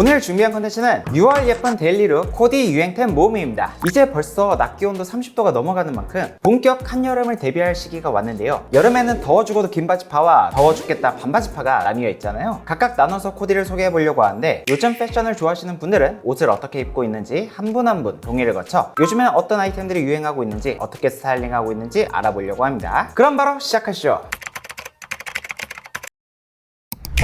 오늘 준비한 컨텐츠는 6월 예쁜 데일리룩 코디 유행템 모음입니다. 이제 벌써 낮 기온도 30도가 넘어가는 만큼 본격 한여름을 대비할 시기가 왔는데요. 여름에는 더워 죽어도 긴 바지파와 더워 죽겠다 반바지파가 나뉘어 있잖아요. 각각 나눠서 코디를 소개해 보려고 하는데 요즘 패션을 좋아하시는 분들은 옷을 어떻게 입고 있는지 한 분 한 분 동의를 거쳐 요즘엔 어떤 아이템들이 유행하고 있는지 어떻게 스타일링하고 있는지 알아보려고 합니다. 그럼 바로 시작하시죠.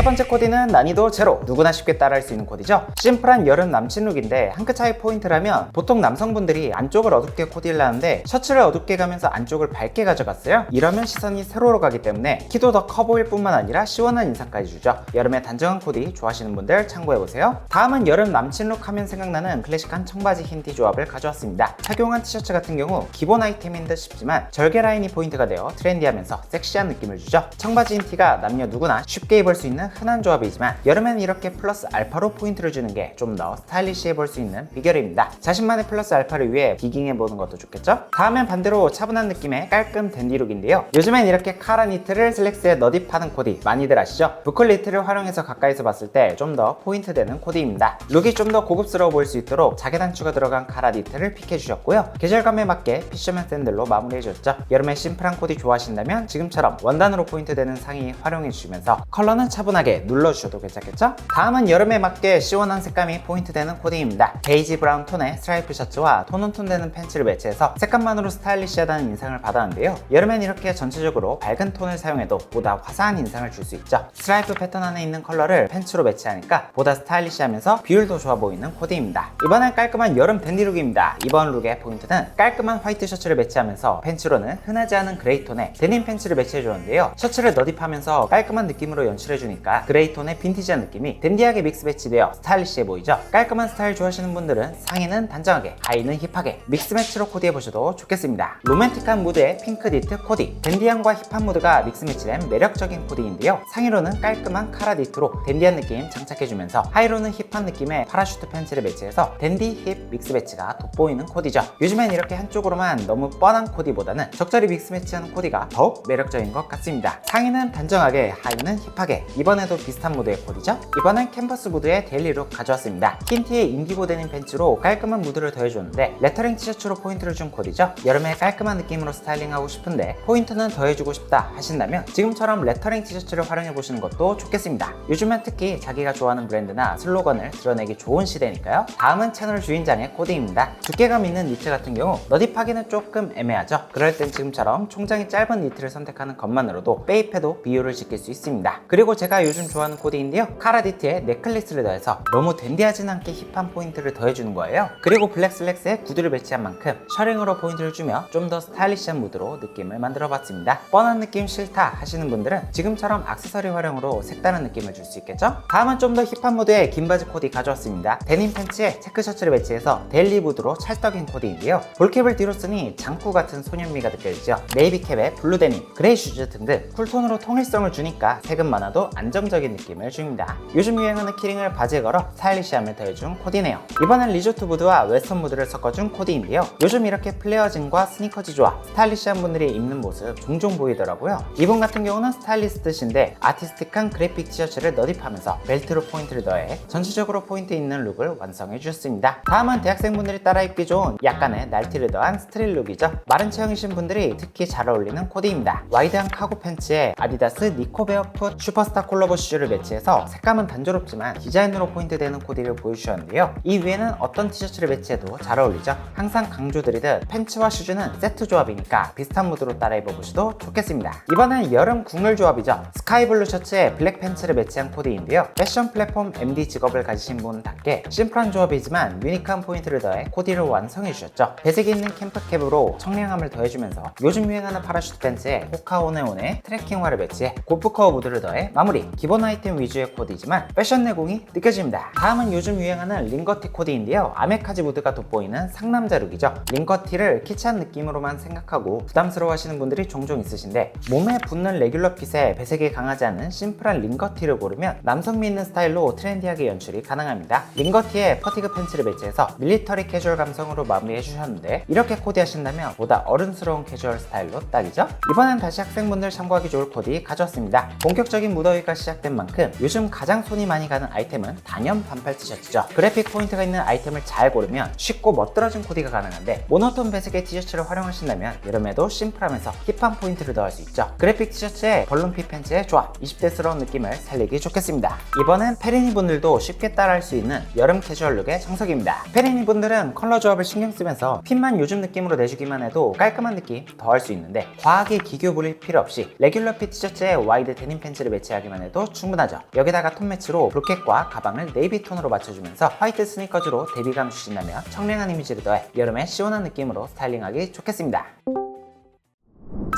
첫 번째 코디는 난이도 제로. 누구나 쉽게 따라할 수 있는 코디죠. 심플한 여름 남친 룩인데 한 끗 차이 포인트라면 보통 남성분들이 안쪽을 어둡게 코디를 하는데 셔츠를 어둡게 가면서 안쪽을 밝게 가져갔어요. 이러면 시선이 세로로 가기 때문에 키도 더 커 보일 뿐만 아니라 시원한 인상까지 주죠. 여름에 단정한 코디 좋아하시는 분들 참고해보세요. 다음은 여름 남친 룩 하면 생각나는 클래식한 청바지 흰티 조합을 가져왔습니다. 착용한 티셔츠 같은 경우 기본 아이템인 듯 싶지만 절개 라인이 포인트가 되어 트렌디하면서 섹시한 느낌을 주죠. 청바지 흰 티가 남녀 누구나 쉽게 입을 수 있는 흔한 조합이지만 여름엔 이렇게 플러스 알파로 포인트를 주는 게 좀 더 스타일리시해 볼 수 있는 비결입니다. 자신만의 플러스 알파를 위해 비깅해 보는 것도 좋겠죠? 다음엔 반대로 차분한 느낌의 깔끔 댄디룩인데요. 요즘엔 이렇게 카라 니트를 슬랙스에 너딥하는 코디 많이들 아시죠? 부클 니트를 활용해서 가까이서 봤을 때 좀 더 포인트 되는 코디입니다. 룩이 좀 더 고급스러워 보일 수 있도록 자개 단추가 들어간 카라 니트를 픽해 주셨고요. 계절감에 맞게 피셔맨 샌들로 마무리해 줬죠. 여름에 심플한 코디 좋아하신다면 지금처럼 원단으로 포인트 되는 상의 활용해 주시면서 컬러는 차분하게 눌러주셔도 괜찮겠죠? 다음은 여름에 맞게 시원한 색감이 포인트 되는 코디입니다. 베이지 브라운 톤의 스트라이프 셔츠와 톤온톤 되는 팬츠를 매치해서 색감만으로 스타일리시하다는 인상을 받았는데요. 여름엔 이렇게 전체적으로 밝은 톤을 사용해도 보다 화사한 인상을 줄 수 있죠. 스트라이프 패턴 안에 있는 컬러를 팬츠로 매치하니까 보다 스타일리시하면서 비율도 좋아 보이는 코디입니다. 이번엔 깔끔한 여름 댄디룩입니다. 이번 룩의 포인트는 깔끔한 화이트 셔츠를 매치하면서 팬츠로는 흔하지 않은 그레이 톤의 데님 팬츠를 매치해주는데요. 셔츠를 너딥하면서 깔끔한 느낌으로 연출해주니까 그레이 톤의 빈티지한 느낌이 댄디하게 믹스 배치되어 스타일리시해 보이죠? 깔끔한 스타일 좋아하시는 분들은 상의는 단정하게, 하의는 힙하게 믹스 매치로 코디해보셔도 좋겠습니다. 로맨틱한 무드의 핑크 니트 코디 댄디함과 힙한 무드가 믹스 매치된 매력적인 코디인데요. 상의로는 깔끔한 카라 니트로 댄디한 느낌 장착해주면서 하의로는 힙한 느낌의 파라슈트 팬츠를 매치해서 댄디 힙 믹스 매치가 돋보이는 코디죠. 요즘엔 이렇게 한쪽으로만 너무 뻔한 코디보다는 적절히 믹스 매치하는 코디가 더욱 매력적인 것 같습니다. 상의는 단정하게, 하의는 힙하게 이번에 도 비슷한 무드의 코디죠? 이번엔 캔버스 무드의 데일리룩 가져왔습니다. 흰 티에 인디고 데님 팬츠로 깔끔한 무드를 더해줬는데 레터링 티셔츠로 포인트를 준 코디죠? 여름에 깔끔한 느낌으로 스타일링하고 싶은데 포인트는 더해주고 싶다 하신다면 지금처럼 레터링 티셔츠를 활용해보시는 것도 좋겠습니다. 요즘엔 특히 자기가 좋아하는 브랜드나 슬로건을 드러내기 좋은 시대니까요. 다음은 채널 주인장의 코디입니다. 두께감 있는 니트 같은 경우 너딥하기는 조금 애매하죠? 그럴 땐 지금처럼 총장이 짧은 니트를 선택하는 것만으로도 베이프에도 비율을 지킬 수 있습니다. 그리고 제가 요즘 좋아하는 코디인데요. 카라디트에 넥클리스를 더해서 너무 댄디하진 않게 힙한 포인트를 더해주는 거예요. 그리고 블랙 슬랙스에 구두를 배치한 만큼 셔링으로 포인트를 주며 좀 더 스타일리시한 무드로 느낌을 만들어 봤습니다. 뻔한 느낌 싫다 하시는 분들은 지금처럼 악세서리 활용으로 색다른 느낌을 줄 수 있겠죠? 다음은 좀 더 힙한 무드의 긴 바지 코디 가져왔습니다. 데님 팬츠에 체크 셔츠를 배치해서 데일리 무드로 찰떡인 코디인데요. 볼캡을 뒤로 쓰니 장구 같은 소년미가 느껴지죠. 네이비 캡에 블루 데님, 그레이 슈즈 등등 쿨톤으로 통일성을 주니까 색은 많아도 안 정적인 느낌을 줍니다. 요즘 유행하는 키링을 바지에 걸어 스타일리시함을 더해준 코디네요. 이번엔 리조트 무드와 웨스턴 무드를 섞어준 코디인데요. 요즘 이렇게 플레어진과 스니커즈 조합, 스타일리시한 분들이 입는 모습 종종 보이더라고요. 이분 같은 경우는 스타일리스트신데 아티스틱한 그래픽 티셔츠를 너딥하면서 벨트로 포인트를 더해 전체적으로 포인트 있는 룩을 완성해 주셨습니다. 다음은 대학생분들이 따라 입기 좋은 약간의 날티를 더한 스트릿 룩이죠. 마른 체형이신 분들이 특히 잘 어울리는 코디입니다. 와이드한 카고 팬츠에 아디다스 니코 베어 풋 슈퍼스타 콜라 보 슈즈를 매치해서 색감은 단조롭지만 디자인으로 포인트 되는 코디를 보여주셨는데요. 이 위에는 어떤 티셔츠를 매치해도 잘 어울리죠. 항상 강조드리듯 팬츠와 슈즈는 세트 조합이니까 비슷한 무드로 따라 입어보셔도 좋겠습니다. 이번엔 여름 국룰 조합이죠. 스카이블루 셔츠에 블랙 팬츠를 매치한 코디인데요. 패션 플랫폼 MD 직업을 가지신 분답게 심플한 조합이지만 유니크한 포인트를 더해 코디를 완성해 주셨죠. 배색이 있는 캠프캡으로 청량함을 더해주면서 요즘 유행하는 파라슈트 팬츠에 호카오네온의 트래킹화를 매치해 고프커어 무드를 더해 마무리 기본 아이템 위주의 코디지만 패션 내공이 느껴집니다. 다음은 요즘 유행하는 링거티 코디인데요. 아메카지 무드가 돋보이는 상남자 룩이죠. 링거티를 키치한 느낌으로만 생각하고 부담스러워 하시는 분들이 종종 있으신데 몸에 붙는 레귤러 핏에 배색이 강하지 않은 심플한 링거티를 고르면 남성미 있는 스타일로 트렌디하게 연출이 가능합니다. 링거티에 퍼티그 팬츠를 매치해서 밀리터리 캐주얼 감성으로 마무리해 주셨는데 이렇게 코디하신다면 보다 어른스러운 캐주얼 스타일로 딱이죠? 이번엔 다시 학생분들 참고하기 좋을 코디 가져왔습니다. 본격적인 무더위가 시 작된 만큼 요즘 가장 손이 많이 가는 아이템은 단연 반팔 티셔츠죠. 그래픽 포인트가 있는 아이템을 잘 고르면 쉽고 멋들어진 코디가 가능한데 모노톤 배색의 티셔츠를 활용하신다면 여름에도 심플하면서 힙한 포인트를 더할 수 있죠. 그래픽 티셔츠에 벌룬핏 팬츠의 조합, 20대스러운 느낌을 살리기 좋겠습니다. 이번엔 페리니 분들도 쉽게 따라할 수 있는 여름 캐주얼 룩의 정석입니다. 페리니 분들은 컬러 조합을 신경 쓰면서 핏만 요즘 느낌으로 내주기만 해도 깔끔한 느낌 더할 수 있는데 과하게 기교 부릴 필요 없이 레귤러 핏 티셔츠에 와이드 데님 팬츠를 매치하기만 해도 충분하죠. 여기다가 톤 매치로 로켓과 가방을 네이비 톤으로 맞춰주면서 화이트 스니커즈로 대비감 주신다면 청량한 이미지를 더해 여름에 시원한 느낌으로 스타일링하기 좋겠습니다.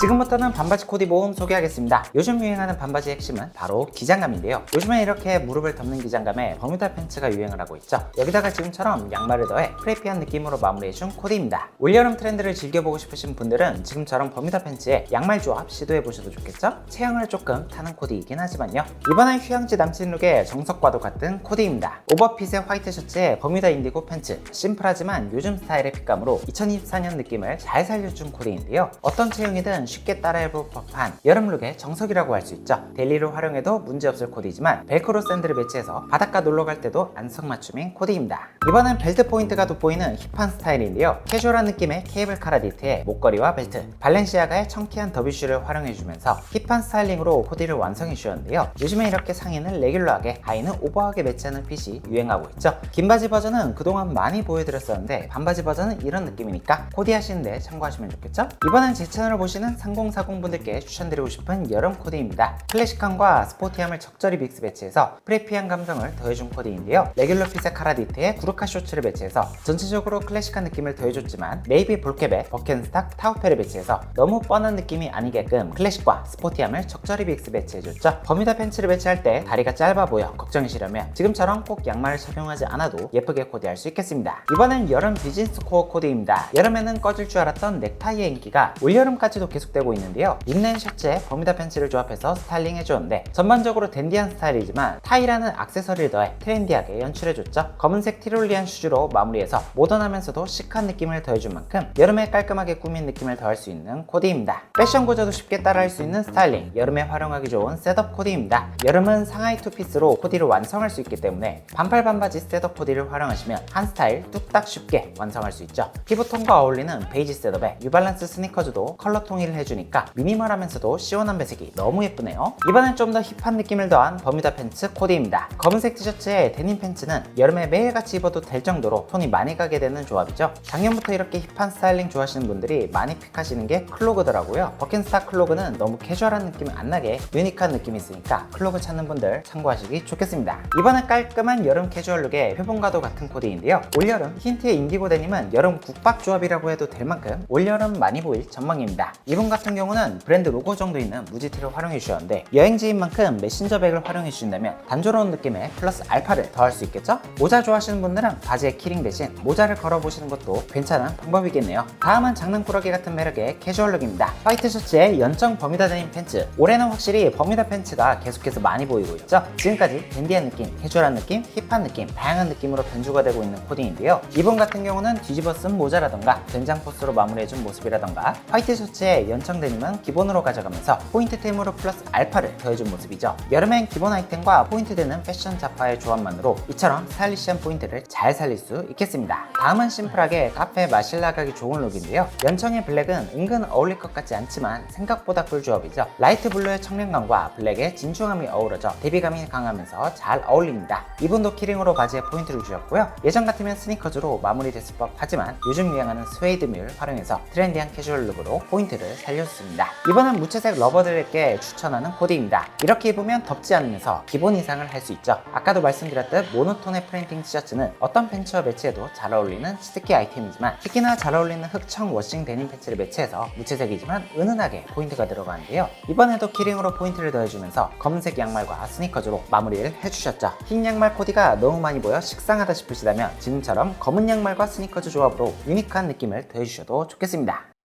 지금부터는 반바지 코디 모음 소개하겠습니다. 요즘 유행하는 반바지의 핵심은 바로 기장감인데요. 요즘에 이렇게 무릎을 덮는 기장감에 버뮤다 팬츠가 유행을 하고 있죠. 여기다가 지금처럼 양말을 더해 프레피한 느낌으로 마무리해준 코디입니다. 올여름 트렌드를 즐겨보고 싶으신 분들은 지금처럼 버뮤다 팬츠에 양말 조합 시도해보셔도 좋겠죠? 체형을 조금 타는 코디이긴 하지만요. 이번엔 휴양지 남친 룩의 정석과도 같은 코디입니다. 오버핏의 화이트 셔츠에 버뮤다 인디고 팬츠 심플하지만 요즘 스타일의 핏감으로 2024년 느낌을 잘 살려준 코디인데요. 어떤 체형이든 쉽게 따라해볼 법한 여름 룩의 정석이라고 할 수 있죠. 데일리로 활용해도 문제없을 코디지만 벨크로 샌들을 매치해서 바닷가 놀러 갈 때도 안성맞춤인 코디입니다. 이번엔 벨트 포인트가 돋보이는 힙한 스타일인데요. 캐주얼한 느낌의 케이블 카라 니트에 목걸이와 벨트, 발렌시아가의 청키한 더비쉬를 활용해주면서 힙한 스타일링으로 코디를 완성해주셨는데요. 요즘에 이렇게 상의는 레귤러하게, 하의는 오버하게 매치하는 핏이 유행하고 있죠. 긴 바지 버전은 그동안 많이 보여드렸었는데 반바지 버전은 이런 느낌이니까 코디 하시는데 참고하시면 좋겠죠? 이번엔 제 채널을 보시는 3040 분들께 추천드리고 싶은 여름 코디입니다. 클래식함과 스포티함을 적절히 믹스 배치해서 프레피한 감성을 더해준 코디인데요. 레귤러 핏의 카라디트에 구르카 쇼츠를 배치해서 전체적으로 클래식한 느낌을 더해줬지만 네이비 볼캡에 버켄스탁 타우페를 배치해서 너무 뻔한 느낌이 아니게끔 클래식과 스포티함을 적절히 믹스 배치해줬죠. 버뮤다 팬츠를 배치할 때 다리가 짧아 보여 걱정이시라면 지금처럼 꼭 양말을 착용하지 않아도 예쁘게 코디할 수 있겠습니다. 이번엔 여름 비즈니스 코어 코디입니다. 여름에는 꺼질 줄 알았던 넥타이의 인기가 올여름까지도 계속 되고 있는데요. 린넨 셔츠에 버뮤다 팬츠를 조합해서 스타일링 해줬는데 전반적으로 댄디한 스타일이지만 타이라는 액세서리를 더해 트렌디하게 연출해줬죠. 검은색 티롤리안 슈즈로 마무리해서 모던하면서도 시크한 느낌을 더해준 만큼 여름에 깔끔하게 꾸민 느낌을 더할 수 있는 코디입니다. 패션 고저도 쉽게 따라할 수 있는 스타일링, 여름에 활용하기 좋은 셋업 코디입니다. 여름은 상하이 투피스로 코디를 완성할 수 있기 때문에 반팔 반바지 셋업 코디를 활용하시면 한 스타일 뚝딱 쉽게 완성할 수 있죠. 피부톤과 어울리는 베이지 셋업에 뉴발란스 스니커즈도 컬러 통일을 해주니까 미니멀하면서도 시원한 배색이 너무 예쁘네요. 이번엔 좀 더 힙한 느낌을 더한 버뮤다 팬츠 코디입니다. 검은색 티셔츠에 데님 팬츠는 여름에 매일같이 입어도 될 정도로 톤이 많이 가게 되는 조합이죠. 작년부터 이렇게 힙한 스타일링 좋아하시는 분들이 많이 픽하시는 게 클로그더라고요. 버켄스타 클로그는 너무 캐주얼한 느낌이 안 나게 유니크한 느낌이 있으니까 클로그 찾는 분들 참고하시기 좋겠습니다. 이번엔 깔끔한 여름 캐주얼 룩의 표본과도 같은 코디인데요. 올여름 힌트의 인디고 데님은 여름 국밥 조합이라고 해도 될 만큼 올여름 많이 보일 전망입니다. 이분 같은 경우는 브랜드 로고 정도 있는 무지티를 활용해 주셨는데 여행지인 만큼 메신저백을 활용해 주신다면 단조로운 느낌에 플러스 알파를 더할 수 있겠죠? 모자 좋아하시는 분들은 바지에 키링 대신 모자를 걸어보시는 것도 괜찮은 방법이겠네요. 다음은 장난꾸러기 같은 매력의 캐주얼 룩입니다. 화이트 셔츠에 연정 버뮤다 데님 팬츠. 올해는 확실히 버뮤다 팬츠가 계속해서 많이 보이고 있죠? 지금까지 댄디한 느낌, 캐주얼한 느낌, 힙한 느낌, 다양한 느낌으로 변주가 되고 있는 코딩인데요. 이분 같은 경우는 뒤집어 쓴 모자라던가 된장 포스로 마무리해준 모습이라던가 화이트 셔츠에 데님은 기본으로 가져가면서 포인트템으로 플러스 알파를 더해준 모습이죠. 여름엔 기본 아이템과 포인트 되는 패션 자파의 조합만으로 이처럼 스타일리시한 포인트를 잘 살릴 수 있겠습니다. 다음은 심플하게 카페에 마실 나가기 좋은 룩인데요. 연청의 블랙은 은근 어울릴 것 같지 않지만 생각보다 꿀 조합이죠. 라이트 블루의 청량감과 블랙의 진중함이 어우러져 대비감이 강하면서 잘 어울립니다. 이분도 키링으로 바지에 포인트를 주셨고요. 예전 같으면 스니커즈로 마무리됐을 법하지만 요즘 유행하는 스웨이드 뮬 활용해서 트렌디한 캐주얼 룩으로 포인트를 살려줬습니다. 이번엔 무채색 러버들에게 추천하는 코디입니다. 이렇게 입으면 덥지 않으면서 기본 이상을 할 수 있죠. 아까도 말씀드렸듯 모노톤의 프린팅 티셔츠는 어떤 팬츠와 매치해도 잘 어울리는 치트키 아이템이지만 특히나 잘 어울리는 흑청 워싱 데님 팬츠를 매치해서 무채색이지만 은은하게 포인트가 들어가는데요. 이번에도 키링으로 포인트를 더해주면서 검은색 양말과 스니커즈로 마무리를 해주셨죠. 흰 양말 코디가 너무 많이 보여 식상하다 싶으시다면 지금처럼 검은 양말과 스니커즈 조합으로 유니크한 느낌을 더해주셔도 좋겠습니다.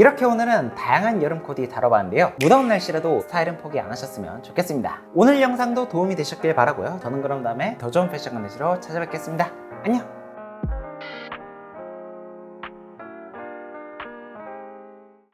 이렇게 오늘은 다양한 여름 코디 다뤄봤는데요. 무더운 날씨라도 스타일은 포기 안 하셨으면 좋겠습니다. 오늘 영상도 도움이 되셨길 바라고요. 저는 그럼 다음에 더 좋은 패션 컨텐츠로 찾아뵙겠습니다. 안녕!